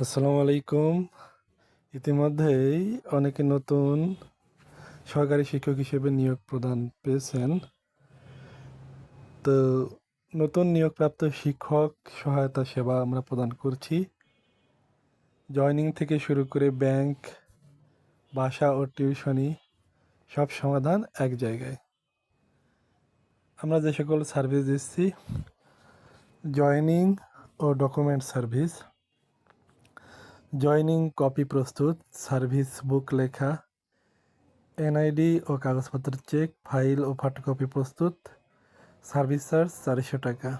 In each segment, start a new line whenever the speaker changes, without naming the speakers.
আসসালামু আলাইকুম। ইতিমধ্যেই অনেকে নতুন সহকারী শিক্ষক হিসেবে নিয়োগ প্রদান পেয়েছেন। তো নতুন নিয়োগপ্রাপ্ত শিক্ষক সহায়তা সেবা আমরা প্রদান করছি। জয়নিং থেকে শুরু করে ব্যাংক, বাসা ও টিউশনি সব সমাধান এক জায়গায়। আমরা যে সকল সার্ভিস দিচ্ছি, জয়নিং ও ডকুমেন্ট সার্ভিস জয়নিং কপি প্রস্তুত, সার্ভিস বুক লেখা, এনআইডি ও কাগজপত্র চেক, ফাইল ও ফটোকপি প্রস্তুত, সার্ভিস চার্জ চারশো টাকা।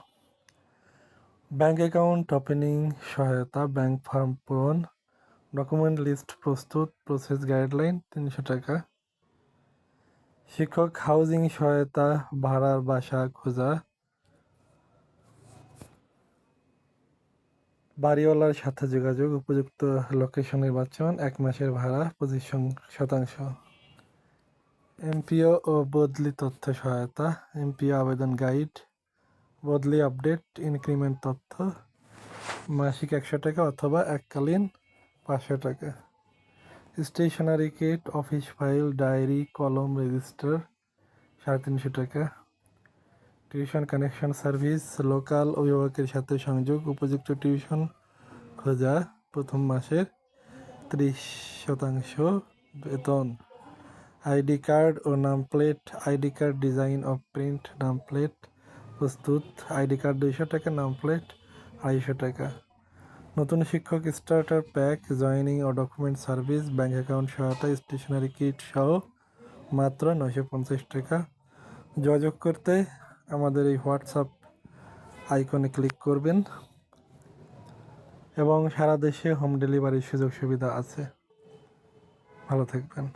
ব্যাংক অ্যাকাউন্ট ওপেনিং সহায়তা, ব্যাংক ফর্ম পূরণ, ডকুমেন্ট লিস্ট প্রস্তুত, প্রসেস গাইডলাইন তিনশো টাকা। শিক্ষক হাউজিং সহায়তা, ভাড়ার বাসা খোঁজা বাড়িওয়ালার সাথে যোগাযোগ, উপযুক্ত লোকেশন নির্বাচন, এক মাসের ভাড়া, পঁচিশ শতাংশ। এমপিও ও বদলি তথ্য সহায়তা, এমপিও আবেদন গাইড বদলি আপডেট ইনক্রিমেন্ট তথ্য, মাসিক একশো টাকা অথবা এককালীন পাঁচশো টাকা। Stationery kit office file diary কলম রেজিস্টার সাড়ে তিনশো টাকা। টিউশন কানেকশন সার্ভিস, লোকাল অভিভাবকের সাথে সংযোগ, উপযুক্ত টিউশন খোঁজা, প্রথম মাসের ত্রিশ শতাংশ বেতন। আইডি কার্ড ও নাম প্লেট আইডি কার্ড ডিজাইন ও প্রিন্ট নাম প্লেট প্রস্তুত। আইডি কার্ড দুইশো টাকা নাম প্লেট আড়াইশো টাকা। নতুন শিক্ষক স্টার্টার প্যাক, জয়েনিং ও ডকুমেন্ট সার্ভিস ব্যাঙ্ক অ্যাকাউন্ট সহায়তা, স্টেশনারি কিট সহ মাত্র নয়শো পঞ্চাশ টাকা। যোগাযোগ করতে আমাদের এই হোয়াটসঅ্যাপ আইকনে ক্লিক করবেন এবং সারা দেশে হোম ডেলিভারির সুযোগ সুবিধা আছে। ভালো থাকবেন।